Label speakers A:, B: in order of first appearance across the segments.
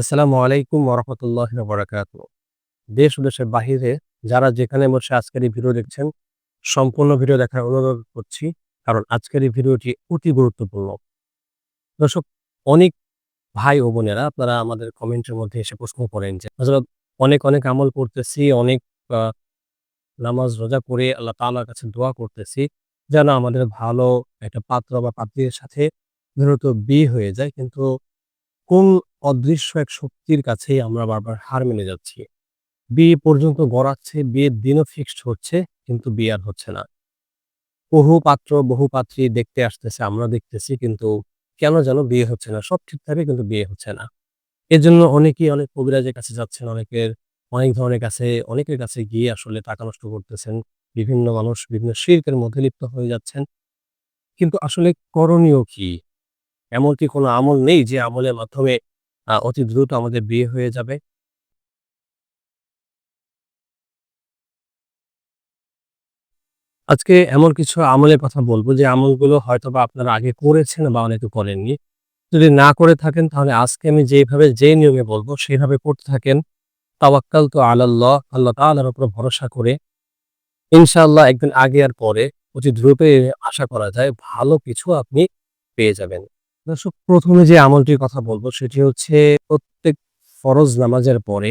A: আসসালামু আলাইকুম ওরহমতুল্লাহ বরাকাত দেশ দেশের বাহিরে যারা যেখানে বসে আজকের এই ভিডিও দেখছেন, সম্পূর্ণ ভিডিও দেখার অনুরোধ করছি, কারণ আজকের এই ভিডিওটি অতি গুরুত্বপূর্ণ। দর্শক, অনেক ভাই ও বোনেরা আপনারা আমাদের কমেন্টের মধ্যে এসে প্রশ্ন করেন যে, হযরত অনেক অনেক আমল করতেছি, অনেক নামাজ রোজা করে আল্লাহ তাআলার কাছে দোয়া করতেছি, যেন আমাদের ভালো একটা পাত্র বা পাত্রীর সাথে দ্রুত বিয়ে হয়ে যায়। কিন্তু কোন অদৃশ্য এক শক্তির কাছেই আমরা বারবার হার মেনে যাচ্ছি। বিয়ে পর্যন্ত গড়াচ্ছে, বিয়ের দিনও ফিক্সড হচ্ছে, কিন্তু বিয়ে আর হচ্ছে না। বহু পাত্র, বহু পাত্রী দেখতে আসতেছে, আমরা দেখতেছি কিন্তু কেন যেন বিয়ে হচ্ছে না। সব ঠিক থাকে কিন্তু বিয়ে হচ্ছে না। এজন্য অনেকেই অনেক কবিরাজের কাছে যাচ্ছেন, অনেকের অনেক ধরনের কাছে অনেকের কাছে গিয়ে আসলে টাকা নষ্ট করতেছেন। বিভিন্ন মানুষ বিভিন্ন শিল্পের মধ্যে লিপ্ত হয়ে যাচ্ছেন। কিন্তু আসলে করণীয় কি? এমন কি কোনো আমল নেই যে আমলের মাধ্যমে অতি দ্রুত আমাদের বিয়ে হয়ে যাবে? আজকে এমন কিছু আমলের কথা বলব যে আমলগুলো হয়তোবা আপনারা আগে করেছেন বা অনেকে করেননি। যদি না করে থাকেন তাহলে আজকে আমি যেভাবে, যে নিয়মে বলব সেভাবে করতে থাকেন। তাওয়াক্কালতু তো আল্লাহ তাআলার উপর ভরসা করে ইনশাআল্লাহ একদিন আগে আর পরে অতি দ্রুতই আশা করা যায় ভালো কিছু আপনি পেয়ে যাবেন। দর্শক ১ম এ যে আমলটির কথা বলব সেটি হচ্ছে প্রত্যেক ফরজ নামাজের পরে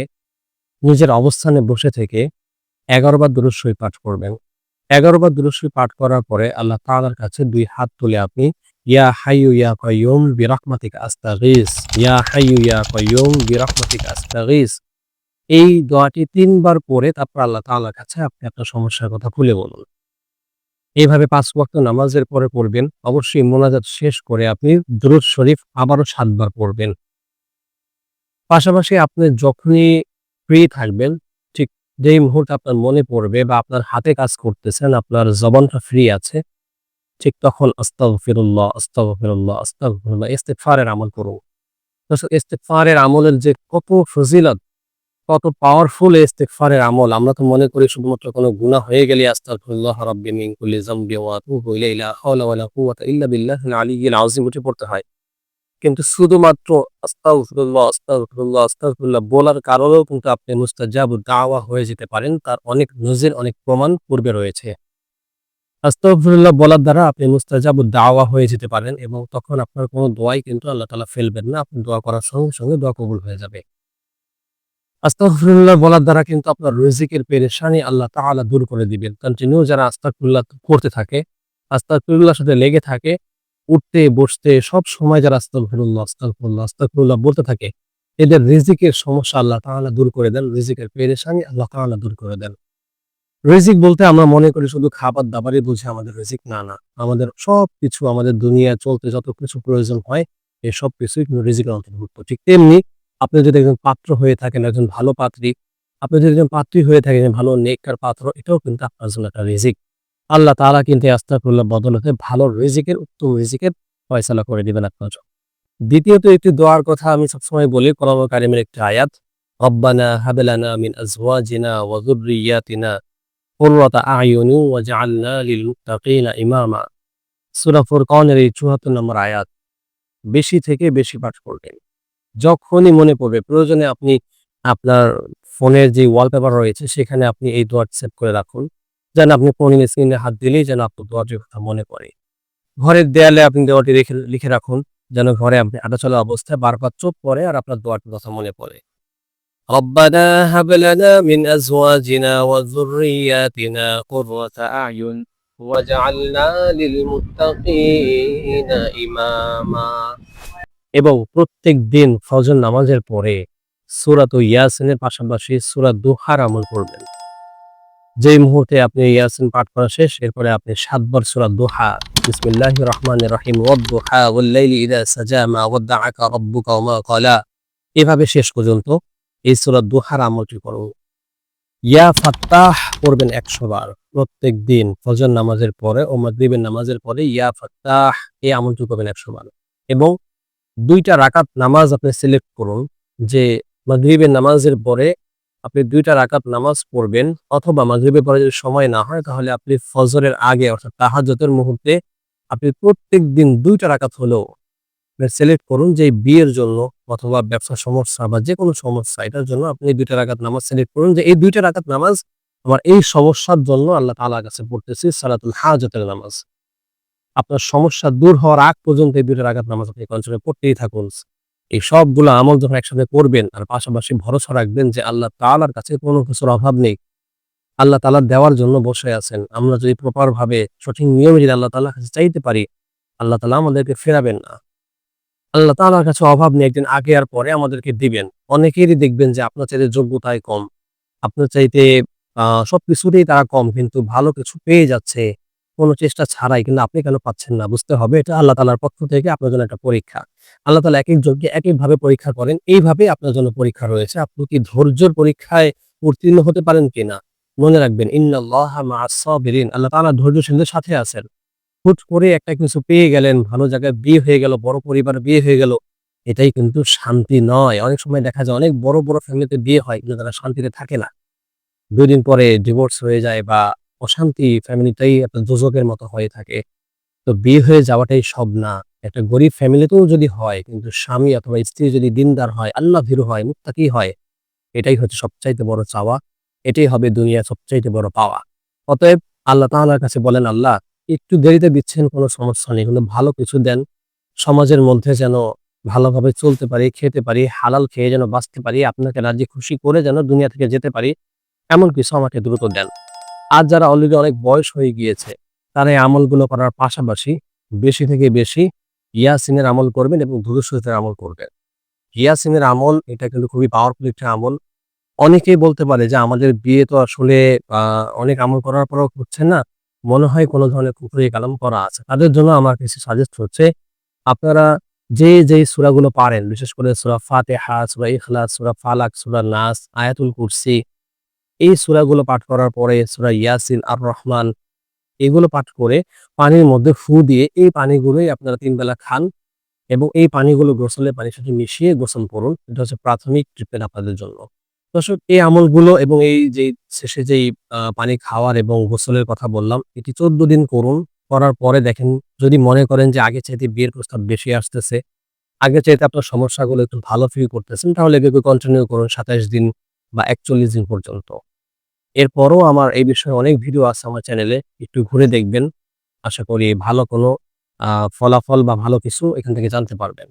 A: নিজের অবস্থানে বসে থেকে ১১ বার শরীফ পাঠ করবেন। ১১ বার শরীফ পাঠ করার পরে আল্লাহ তাআলার কাছে দুই হাত তুলে আপনি ইয়া হাইয়্যু ইয়া কাইয়্যুম বিরাহমাতিকা আস্তাগীথ, ইয়া হাইয়্যু ইয়া কাইয়্যুম বিরাহমাতিকা আস্তাগীথ এই দোয়াটি তিনবার পরে তারপর আল্লাহ তাআলার কাছে আপনি আপনার সমস্যার কথা খুলে বলুন। এভাবে ৫ ওয়াক্ত নামাজের পরে পড়বেন। অবশ্যই মোনাজাত শেষ করে আপনি দুরূদ শরীফ আবারও ৭ বার পড়বেন। পাশাপাশি আপনি যখনই ফ্রি থাকবেন, ঠিক যেই মুহূর্তে আপনার মনে পড়বে বা আপনার হাতে কাজ করতেছেন, আপনার জবানটা ফ্রি আছে, ঠিক তখন আস্তাগফিরুল্লাহ, আস্তাগফিরুল্লাহ, আস্তাগফিরুল্লাহ ইস্তেগফারের আমল করুন। দর্শক ইস্তেগফারের আমলের যে কত ফজিলত, কত পাওয়ারফুল এই ইস্তেগফারের আমল। আমরা তো মনে করি শুধুমাত্র কোনো গুনাহ হয়ে গেলে আস্তাগফিরুল্লাহ রাব্বি মিন কুল্লি যামবি ওয়া আতুবু ইলাইহি লা হাওলা ওয়া লা কুওয়াতা ইল্লা বিল্লাহিল আলিয়্যিল আযীম উঠে পড়তে হয়। কিন্তু শুধুমাত্র আস্তাগফিরুল্লাহ, আস্তাগফিরুল্লাহ, আস্তাগফিরুল্লাহ বলার কারণেও কিন্তু আপনি মুস্তাজাবুদ দাওয়া হয়ে যেতে পারেন। তার অনেক নজির, অনেক প্রমাণ পূর্বে রয়েছে। আস্তাগফিরুল্লাহ বলার দ্বারা আপনি মুস্তাজাবুদ দাওয়া হয়ে যেতে পারেন এবং তখন আপনার কোনো দোয়াই কিন্তু আল্লাহ তাআলা ফেলবেন না। আপনি দোয়া করার সঙ্গে, সঙ্গে দোয়া কবুল হয়ে যাবে। আস্তাগফিরুল্লাহ বলার দ্বারা কিন্তু আপনার রিজিকের পেরেশানি আল্লাহ তাআলা দূর করে দিবেন। কন্টিনিউ যারা আস্তাগফিরুল্লাহ করতে থাকে, আস্তাগফিরুল্লাহর সাথে লেগে থাকে, উঠতে বসতে সব সময় যারা আস্তাগফিরুল্লাহ, আস্তাগফিরুল্লাহ, আস্তাগফিরুল্লাহ বলতে থাকে, এদের রিজিকের সমস্যা আল্লাহ তাআলা দূর করে দেন। রিজিকের পেরেশানি আল্লাহ তাআলা দূর করে দেন। রিজিক বলতে আমরা মনে করি শুধু খাবার-দাবারই বুঝি আমাদের রিজিক। না, না। আমাদের সবকিছু আমাদের দুনিয়ায় চলতে যত কিছু প্রয়োজন হয়, এই সবকিছুই কিন্তু রিজিকের অন্তর্ভুক্ত। ঠিক তেমনি আপনি যদি একজন পাত্র হয়ে থাকেন, একজন ভালো পাত্রী, আপনি যদি একজন পাত্রী হয়ে থাকেন, ভালো নেককার পাত্র, এটাও কিন্তু আপনার জন্য একটা রিজিক। আল্লাহ তাআলা কিন্তু এই আস্তাগফিরুল্লাহ বদলতে ভালো রিজিকের, উত্তম রিজিকের ফয়সালা করে দিবেন আপনার জন্য। দ্বিতীয়ত একটি দোয়ার কথা আমি সবসময় বলি কোরআন কারিমের একটি আয়াত, রব্বানা হাব লানা মিন আজওয়াজিনা ওয়া যুররিয়্যাতিনা কুররাতা আ'য়ুনি ওয়াজআলনা লিল মুত্তাকিনা ইমামা। সূরা ফুরকানের এই ৭৪ নম্বর আয়াত। বেশি থেকে বেশি পাঠ করবেন। যখনই মনে পড়বে, প্রয়োজনে আপনি আপনার ফোনের যে ওয়ালপেপার রয়েছে, সেখানে আপনি এই দোয়াটি সেভ করে রাখুন। যেন আপনি ফোনের স্ক্রিনে হাত দিলেই যেন আপনার দোয়াটির কথা মনে পড়ে। ঘরের দেয়ালে আপনি দোয়াটি রেখে, লিখে রাখুন, যেন ঘরে আপনি হাঁটাচলা অবস্থায় বারবার চোখ পড়ে আর আপনার দোয়াটির কথা মনে পড়ে। লানা মিন আজওয়াজিনা ওয়া যুররিয়্যাতিনা কুররাতা আ'য়ুন ওয়াজআলনা লিল মুত্তাকিনা ইমামা। এবং প্রত্যেক দিন ফজর নামাজের পরে সূরাত ইয়াসিনের পাশাপাশি সূরা দুহার আমল করবেন। যেই মুহূর্তে আপনি ইয়াসিন পাঠ করা শেষ, এরপরে আপনি ৭ বার সূরা দুহা। বিসমিল্লাহির রহমানির রহিম। ওয়াদ-দুহা ওয়াল-লাইলি ক্বালা। এভাবে শেষ পর্যন্ত এই সূরা দুহার আমলটি করুন। ইয়া ফাত্তাহ পড়বেন ১০০ বার। প্রত্যেক দিন ফজর নামাজের পরে ও মাগরিবের নামাজের পরে ইয়া ফাত্তাহ এই আমলটি করবেন ১০০ বার। এবং ২টা রাকাত নামাজ আপনি সিলেক্ট করুন যে মাগরিবের নামাজের পরে আপনি দুইটা রাকাত নামাজ পড়বেন অথবা মাগরিবের পরে যদি সময় না হয় তাহলে আপনি ফজরের আগে অর্থাৎ তাহাজতের মুহূর্তে আপনি প্রত্যেক দিন দুইটা রাকাত হলেও সিলেক্ট করুন যে বিয়ের জন্য অথবা ব্যবসা সমস্যা বা যে কোনো সমস্যা, এটার জন্য আপনি দুইটা রাকাত নামাজ সিলেক্ট করুন যে এই দুইটা রাকাত নামাজ আমার এই সমস্যার জন্য আল্লাহ তাআলার কাছে পড়তেছি সালাতুল হাজতের নামাজ। আপনার সমস্যা দূর হওয়ার আগ পর্যন্ত এই দুইটা রাকাত নামাজ আপনি কন্টিনিউ পড়তেই থাকুন। এই সবগুলো আমল যখন একসাথে করবেন আর পাশাপাশি ভরসা রাখবেন যে আল্লাহ তাআলার কাছে কোনো কিছুর অভাব নেই। আল্লাহ তাআলা দেওয়ার জন্য বসে আছেন। আমরা যদি প্রপার ভাবে, সঠিক নিয়মে যদি আল্লাহ তাআলার কাছে চাইতে পারি, আল্লাহ তালা আমাদেরকে ফেরাবেন না। আল্লাহ তাআলার কাছে অভাব নেই একদিন আগে আর পরে আমাদেরকে দিবেন। অনেকেরই দেখবেন যে আপনার চাইতে যোগ্যতায় কম। আপনার চাইতে, আহ, সবকিছুতেই তারা কম, কিন্তু ভালো কিছু পেয়ে যাচ্ছে। কোনো চেষ্টা ছাড়াই কিন্তু আপনি কেন পাচ্ছেন না? বুঝতে হবে। এটা আল্লাহ তালার পক্ষ থেকে আপনার জন্য একটা পরীক্ষা। আল্লাহ তালা এক একজনকে এক একভাবে পরীক্ষা করেন। এইভাবে আপনার জন্য পরীক্ষা রয়েছে। আপনি কি ধৈর্যের পরীক্ষায় উত্তীর্ণ হতে পারেন কিনা? মনে রাখবেন সাবিরিন। আল্লাহ তাআলা ধৈর্যশীলদের সাথে আছেন। হুট করে একটা কিছু পেয়ে গেলেন, ভালো জায়গায় বিয়ে হয়ে গেল, বড় পরিবারে বিয়ে হয়ে গেল, এটাই কিন্তু শান্তি নয়। অনেক সময় দেখা যায় অনেক বড় বড় ফ্যামিলিতে বিয়ে হয়, কিন্তু তারা শান্তিতে থাকে না। দুদিন পরে ডিভোর্স হয়ে যায় বা অশান্তি ফ্যামিলিটাই একটা দুজকের মতো হয়ে থাকে। তো বিয়ে হয়ে যাওয়াটাই সব না। একটা গরিব ফ্যামিলিতেও যদি হয়, কিন্তু স্বামী অথবা স্ত্রী যদি দিনদার হয়, আল্লাহ ভীরু হয়, মুত্তাকি হয়, এটাই হচ্ছে সবচাইতে বড় চাওয়া। এটাই হবে দুনিয়া সবচাইতে বড় পাওয়া। অতএব আল্লাহ তাআলার কাছে বলেন, আল্লাহ, একটু দেরিতে দিচ্ছেন, কোনো সমস্যা নেই। কিন্তু ভালো কিছু দেন। সমাজের মধ্যে যেন ভালোভাবে চলতে পারি, খেতে পারি, হালাল খেয়ে যেন বাঁচতে পারি, আপনাকে রাজি খুশি করে যেন দুনিয়া থেকে যেতে পারি, এমন কিছু আমাকে দ্রুত দেন। আর যারা অলরেডি অনেক বয়স হয়ে গিয়েছে, তারা এই আমলগুলো করার পাশাপাশি বেশি থেকে বেশি ইয়াসিনের আমল করবেন এবং দুরুশরীফের আমল করবেন। ইয়াসিনের আমল, এটা কিন্তু খুবই পাওয়ারফুল একটা আমল। অনেকেই বলতে পারে যে আমাদের বিয়ে তো আসলে অনেক আমল করার পরও হচ্ছে না। মনে হয় কোনো ধরনের কুফরি কালাম করা আছে। তাদের জন্য আমার কিছু সাজেস্ট হচ্ছে, আপনারা যে যেই সূরাগুলো পারেন, বিশেষ করে সূরা ফাতিহা, সূরা ইখলাস, সূরা ফালাক, সূরা নাস, আয়াতুল কুরসি এই সূরাগুলো পাঠ করার পরে সূরা ইয়াসিন, আর রহমান এগুলো পাঠ করে পানির মধ্যে ফু দিয়ে এই পানিগুলোই আপনারা তিন বেলা খান এবং এই পানিগুলো গোসলের পানির সাথে মিশিয়ে গোসল করুন। এটা হচ্ছে প্রাথমিক ট্রিটমেন্ট আপনাদের জন্য। দর্শক, এই আমলগুলো এবং এই যে শেষে যেই পানি খাওয়ার এবং গোসলের কথা বললাম, এটি চোদ্দ দিন করুন। করার পরে দেখেন, যদি মনে করেন যে আগে চাইতে বিয়ের প্রস্তাব বেশি আসতেছে, আগে চাইতে আপনার সমস্যাগুলো একটু ভালো ফিল করতেছেন, তাহলে এগুলো কন্টিনিউ করুন সাতাইশ দিন বা একচল্লিশ দিন পর্যন্ত। এরপরও আমার এই বিষয়ে অনেক ভিডিও আছে আমার চ্যানেলে একটু ঘুরে দেখবেন। আশা করি ভালো কোনো ফলাফল বা ভালো কিছু এখান থেকে জানতে পারবেন।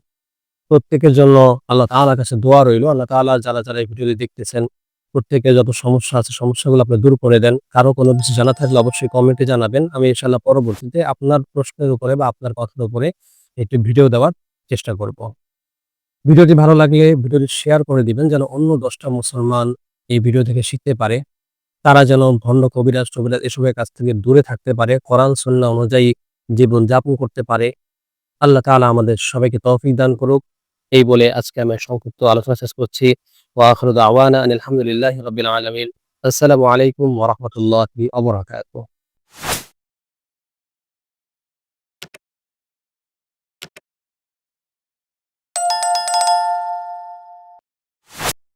A: প্রত্যেকের জন্য আল্লাহ তাআলার কাছে দোয়া রইল। আল্লাহ তাআলা যারা যারা এই ভিডিওটি দেখতেছেন প্রত্যেকের যত সমস্যা আছে সমস্যাগুলো আপনি দূর করে দেন। কারও কোনো কিছু জানা থাকলে অবশ্যই কমেন্টে জানাবেন। আমি ইনশাআল্লাহ পরবর্তীতে আপনার প্রশ্নের উপরে বা আপনার কথার উপরে একটি ভিডিও দেওয়ার চেষ্টা করব। ভিডিওটি ভালো লাগলে ভিডিওটি শেয়ার করে দিবেন, যেন অন্য দশটা মুসলমান এই ভিডিও থেকে শিখতে পারে। তারা যেন ভণ্ড কবিরাজ টবিরাজ এসবের কাছ থেকে দূরে থাকতে পারে, কোরআন সন্না অনুযায়ী জীবন যাপন করতে পারে। আল্লাহ তালা আমাদের সবাইকে তৌফিক দান করুক। এই বলে আজকে আমি সংক্ষিপ্ত আলোচনা শেষ করছি। ওয়াখরুদ আওয়ানা দাওয়ানা রবিল আলমিন। আসসালামু আলাইকুম ওরহমতুল্লাহ অবরাকাত